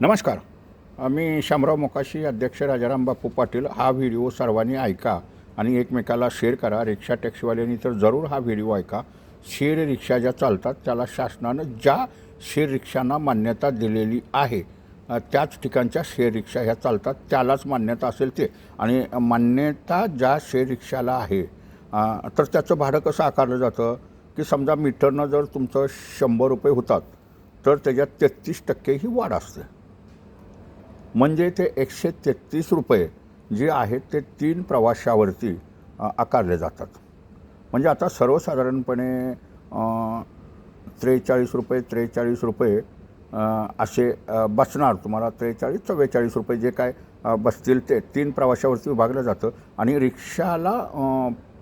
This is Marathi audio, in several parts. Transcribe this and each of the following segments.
नमस्कार. मी शामराव मोकाशी अध्यक्ष राजाराम बापू पाटील हा व्हिडिओ सर्वांनी ऐका आणि एकमेकाला शेअर करा. रिक्षा टॅक्सीवाल्यांनी तर जरूर हा व्हिडिओ ऐका. शेर रिक्षा ज्या चालतात त्याला शासनानं ज्या शेर रिक्षांना मान्यता दिलेली आहे त्याच ठिकाणच्या शेअर रिक्षा ह्या चालतात त्यालाच मान्यता असेल ते. आणि मान्यता ज्या शेअर रिक्षाला आहे तर त्याचं भाडं कसं आकारलं जातं? की समजा मीटरनं जर तुमचं शंभर रुपये होतात तर त्याच्यात तेहतीस टक्के ही वाढ असते. म्हणजे ते एकशे तेहतीस रुपये जे आहेत ते तीन प्रवाशावरती आकारले जातात. म्हणजे आता सर्वसाधारणपणे त्रेचाळीस रुपये त्रेचाळीस रुपये असे बसणार. तुम्हाला त्रेचाळीस चव्वेचाळीस रुपये जे काय बसतील ते तीन प्रवाशावरती विभागलं जातं. आणि रिक्षाला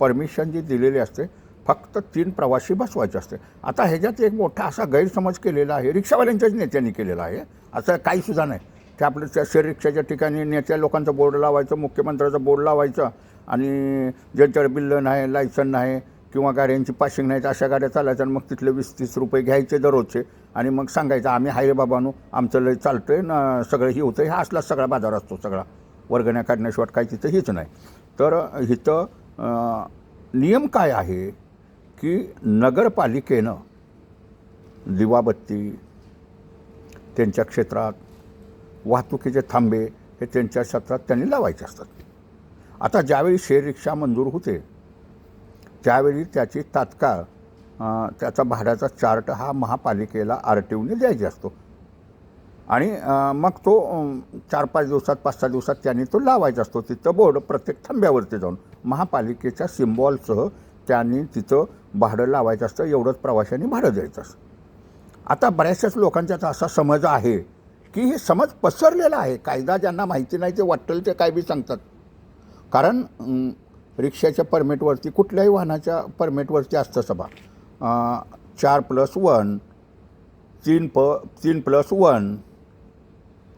परमिशन जी दिलेली असते फक्त तीन प्रवासी बसवायचे असते. आता ह्याच्यात एक मोठा असा गैरसमज केलेला आहे. रिक्षावाल्यांच्याच नेत्यांनी केलेला आहे. असं काही सुद्धा नाही. ते आपलं त्या शेअर रिक्षाच्या ठिकाणी नेत्या लोकांचा बोर्ड लावायचं मुख्यमंत्र्याचा बोर्ड लावायचं आणि ज्यांच्याकडे बिल्ल नाही लायसन नाही किंवा गाड्यांची पासिंग नाही तर अशा गाड्या चालायच्या आणि मग तिथले वीस तीस रुपये घ्यायचे दररोजचे आणि मग सांगायचं आम्ही हाय बाबांनो आमचं लय चालतं आहे ना सगळं हे होतं हा असला सगळा बाजार असतो सगळा वर्गण्या काढण्याशिवाय काय तिथं हीच नाही. तर इथं नियम काय आहे की नगरपालिकेनं दिवाबत्ती त्यांच्या क्षेत्रात वाहतुकीचे थांबे हे त्यांच्या क्षेत्रात त्यांनी लावायचे असतात. आता ज्यावेळी शेअर रिक्षा मंजूर होते त्यावेळी त्याची तात्काळ त्याचा भाड्याचा चार्ट हा महापालिकेला आर टी ओने द्यायचा असतो. आणि मग तो चार पाच दिवसात पाच सहा दिवसात त्यांनी तो लावायचा असतो. तिथं बोर्ड प्रत्येक थांब्यावरती जाऊन महापालिकेच्या सिम्बॉलसह त्यांनी तिथं भाडं लावायचं असतं एवढंच प्रवाशांनी भाडं द्यायचं असतं. आता बऱ्याचशाच लोकांच्यात असा समज आहे की हे समज पसरलेला आहे. कायदा ज्यांना माहिती नाही ते वाटेल ते काय बी सांगतात. कारण रिक्षाच्या परमिटवरती कुठल्याही वाहनाच्या परमिटवरती असतं सभा. चार प्लस वन तीन प तीन प्लस वन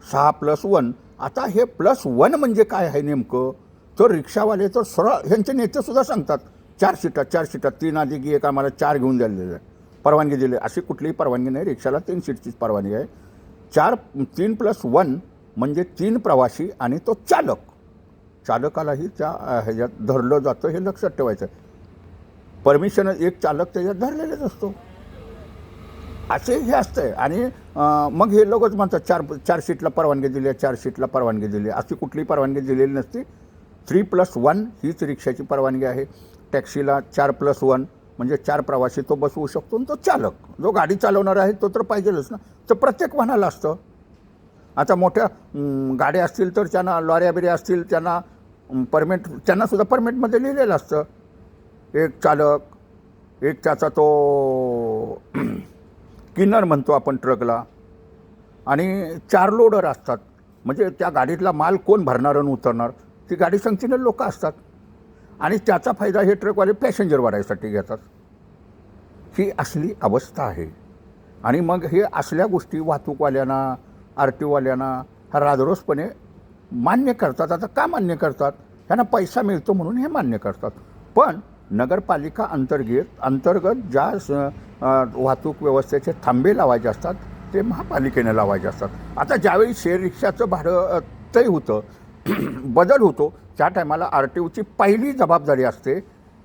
सहा प्लस वन. आता हे प्लस वन म्हणजे काय आहे नेमकं? तर रिक्षावाले तर सरळ ह्यांचे नेतेसुद्धा सांगतात चार सीटात चार सीटात तीन आधी की एक आम्हाला चार घेऊन दिलेलं आहे परवानगी दिली. अशी कुठलीही परवानगी नाही. रिक्षाला तीन सीटचीच परवानगी आहे. चार तीन प्लस वन म्हणजे तीन प्रवासी आणि तो चालक. चालकालाही त्या ह्याच्यात धरलं जातं हे लक्षात ठेवायचं परमिशन एक चालक त्याच्यात धरलेलेच असतो. असे हे असतंय. आणि मग हे लोकच म्हणतात चार चार सीटला परवानगी दिली आहे चार सीटला परवानगी दिली. आहे अशी कुठली परवानगी दिलेली नसती. थ्री प्लस वन हीच रिक्षाची परवानगी आहे. टॅक्सीला चार प्लस वन म्हणजे चार प्रवासी तो बसवू शकतो आणि तो चालक जो गाडी चालवणार आहे तो तर पाहिजेलच ना. तर प्रत्येक वाहनाला असतं. आता मोठ्या गाड्या असतील तर त्यांना लॉऱ्या बिऱ्या असतील त्यांना परमिट त्यांनासुद्धा परमिटमध्ये लिहिलेलं असतं. एक चालक एक त्याचा तो किन्नर म्हणतो आपण ट्रकला. आणि चार लोडर असतात. म्हणजे त्या गाडीतला माल कोण भरणार आणि उतरणार? ती गाडी संख्येने लोकं असतात. आणि त्याचा फायदा हे ट्रकवाले पॅसेंजर वाढायसाठी घेतात. ही असली अवस्था आहे. आणि मग हे असल्या गोष्टी वाहतूकवाल्यांना आर टी ओवाल्यांना हा राजरोसपणे मान्य करतात. आता का मान्य करतात? ह्यांना पैसा मिळतो म्हणून हे मान्य करतात. पण नगरपालिका अंतर्गत अंतर्गत ज्या स- वाहतूक व्यवस्थेचे थांबे लावायचे असतात ते महापालिकेने लावायचे असतात. आता ज्यावेळी शेअर रिक्षाचं भाडं तय होतं बदल होतो. त्या टायमाला आर टी ओची पहिली जबाबदारी असते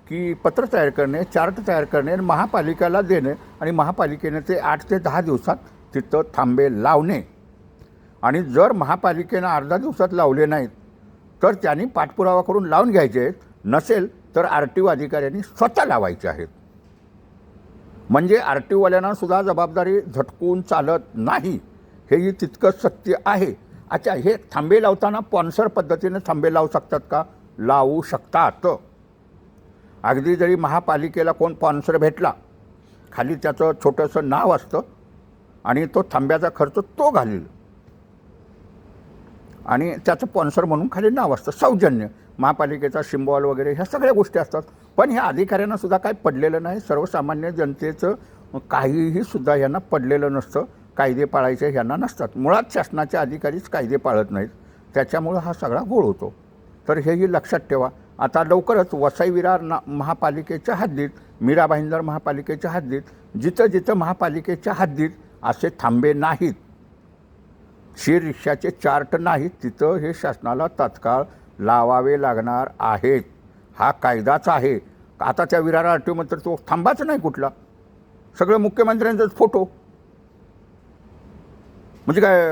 की पत्र तयार करणे चार्ट तयार करणे आणि महापालिकेला देणे आणि महापालिकेने ते आठ ते दहा दिवसात तिथं थांबे लावणे. आणि जर महापालिकेनं अर्धा दिवसात लावले नाहीत तर त्यांनी पाठपुरावा करून लावून घ्यायचे आहेत. नसेल तर आर टी ओ अधिकाऱ्यांनी स्वतः लावायचे आहेत. म्हणजे आर टी ओवाल्यांना सुद्धा जबाबदारी झटकून चालत नाही. हेही तितकं सत्य आहे. अच्छा हे थांबे लावताना पॉन्सर पद्धतीने थांबे लावू शकतात का? लावू शकतात. अगदी जरी महापालिकेला कोण पॉन्सर भेटला खाली त्याचं छोटंसं नाव असतं आणि तो थांब्याचा खर्च तो घालील. आणि त्याचं स्पॉन्सर म्हणून खाली नाव असतं सौजन्य. महापालिकेचा सिम्बॉल वगैरे ह्या सगळ्या गोष्टी असतात. पण ह्या अधिकाऱ्यांना सुद्धा काही पडलेलं नाही. सर्वसामान्य जनतेचं काहीही सुद्धा यांना पडलेलं नसतं. कायदे पाळायचे ह्यांना नसतात. मुळात शासनाचे अधिकारीच कायदे पाळत नाहीत. त्याच्यामुळं हा सगळा गोळ होतो. तर हेही लक्षात ठेवा. आता लवकरच वसई विरार ना महापालिकेच्या हद्दीत मीरा भाईंदर महापालिकेच्या हद्दीत जिथं जिथं महापालिकेच्या हद्दीत असे थांबे नाहीत शेअर रिक्षाचे चार्ट नाहीत तिथं हे शासनाला तात्काळ लावावे लागणार आहेत. हा कायदाच आहे. आता त्या विरार आर टी ओमध्ये तो थांबाच नाही कुठला. सगळं मुख्यमंत्र्यांचाच फोटो. म्हणजे काय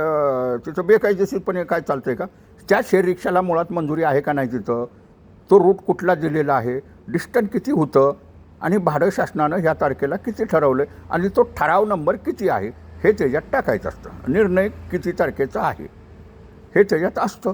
तिथं बेकायदेशीरपणे काय चालतं आहे का? त्या शेअर रिक्षाला मुळात मंजुरी आहे का नाही तिथं? तो रूट कुठला दिलेला आहे? डिस्टन्स किती होतं? आणि भाडं शासनानं ह्या तारखेला किती ठरवलं आहे आणि तो ठराव नंबर किती आहे? हे त्याच्यात टाकायचं असतं. निर्णय किती तारखेचा आहे? हे त्याच्यात असतं.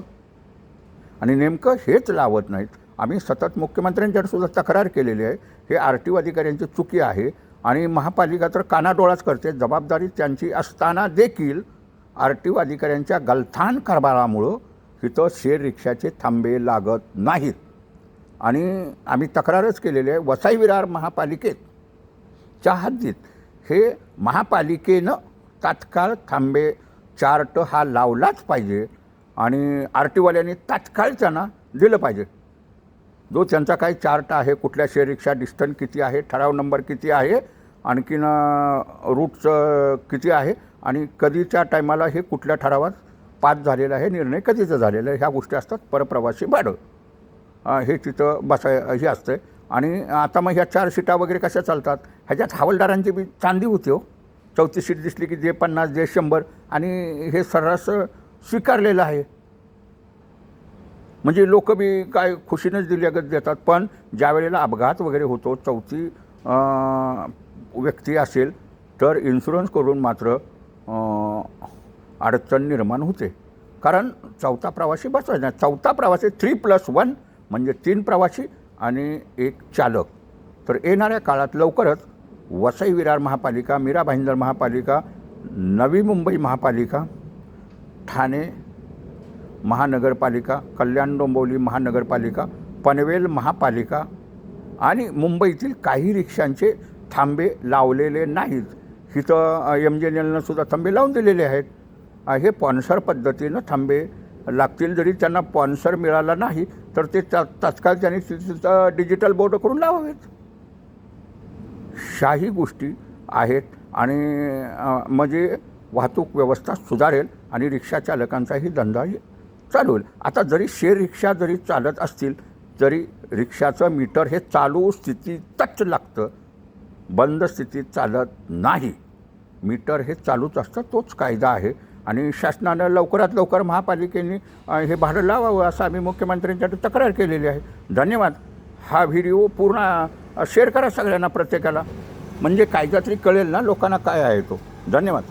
आणि नेमकं हेच लावत नाहीत. आम्ही सतत मुख्यमंत्र्यांच्याकडे सुद्धा तक्रार केलेली आहे. हे आर टी ओ अधिकाऱ्यांची चुकी आहे. आणि महापालिका तर कानाडोळाच करते. जबाबदारी त्यांची असताना देखील आर टी ओ अधिकाऱ्यांच्या गलथान कारभारामुळं इथं शेर रिक्षाचे थांबे लागत नाहीत. आणि आम्ही तक्रारच केलेली आहे वसाई विरार महापालिकेत. च्या हद्दीत हे महापालिकेनं तात्काळ थांबे चार्ट हा लावलाच पाहिजे आणि आर टीवाल्यांनी तात्काळ त्यांना दिलं पाहिजे. जो त्यांचा काही चार्ट आहे कुठल्या शेअर रिक्षा डिस्टन्स किती आहे ठराव नंबर किती आहे आणखीन रूटचं किती आहे आणि कधीच्या टायमाला हे कुठल्या ठरावात पास झालेलं आहे निर्णय कधीचं झालेलं आहे ह्या गोष्टी असतात परप्रवासी भाडं. हे तिथं बसाय हे असतं आणि आता मग ह्या चार सीटा वगैरे कशा चालतात? ह्याच्यात हवालदारांची बी चांदी होती हो. चौथी सीट दिसली की जे पन्नास जे शंभर आणि हे सर्रास स्वीकारलेलं आहे. म्हणजे लोक बी काय खुशीनंच दिल्यागत देतात पण ज्या वेळेला अपघात वगैरे होतो चौथी व्यक्ती असेल तर इन्शुरन्स करून मात्र अडचण निर्माण होते. कारण चौथा प्रवासी बसवायचा नाही. चौथा प्रवासी थ्री प्लस वन म्हणजे तीन प्रवासी आणि एक चालक. तर येणाऱ्या काळात लवकरच वसई विरार महापालिका मीरा भाईंदर महापालिका नवी मुंबई महापालिका ठाणे महानगरपालिका कल्याण डोंबिवली महानगरपालिका पनवेल महापालिका आणि मुंबईतील काही रिक्षांचे थांबे लावलेले नाहीत. इथं एम जे एन एलनं सुद्धा थांबे लावून दिलेले आहेत. हे पॉन्सर पद्धतीनं थांबे. लागतील जरी त्यांना पॉन्सर मिळाला नाही तर ते ता तात्काळ त्यांनी तिथं डिजिटल बोर्ड करून लावावेत. शाही गोष्टी आहेत आणि म्हणजे वाहतूक व्यवस्था सुधारेल आणि रिक्षा चालकांचाही धंदाही चालू होईल आता जरी शेअर रिक्षा जरी चालत असतील तरी रिक्षाचं मीटर हे चालू स्थितीतच लागतं. बंद स्थितीत चालत नाही. मीटर हे चालूच असतं तोच कायदा आहे. आणि शासनानं लवकरात लवकर महापालिकेने हे भाडं लावावं असं आम्ही मुख्यमंत्र्यांच्याकडे तक्रार केलेली आहे. धन्यवाद. हा व्हिडिओ पूर्ण शेअर करा सगळ्यांना प्रत्येकाला. म्हणजे कायदा तरी कळेल ना लोकांना काय आहे तो. धन्यवाद.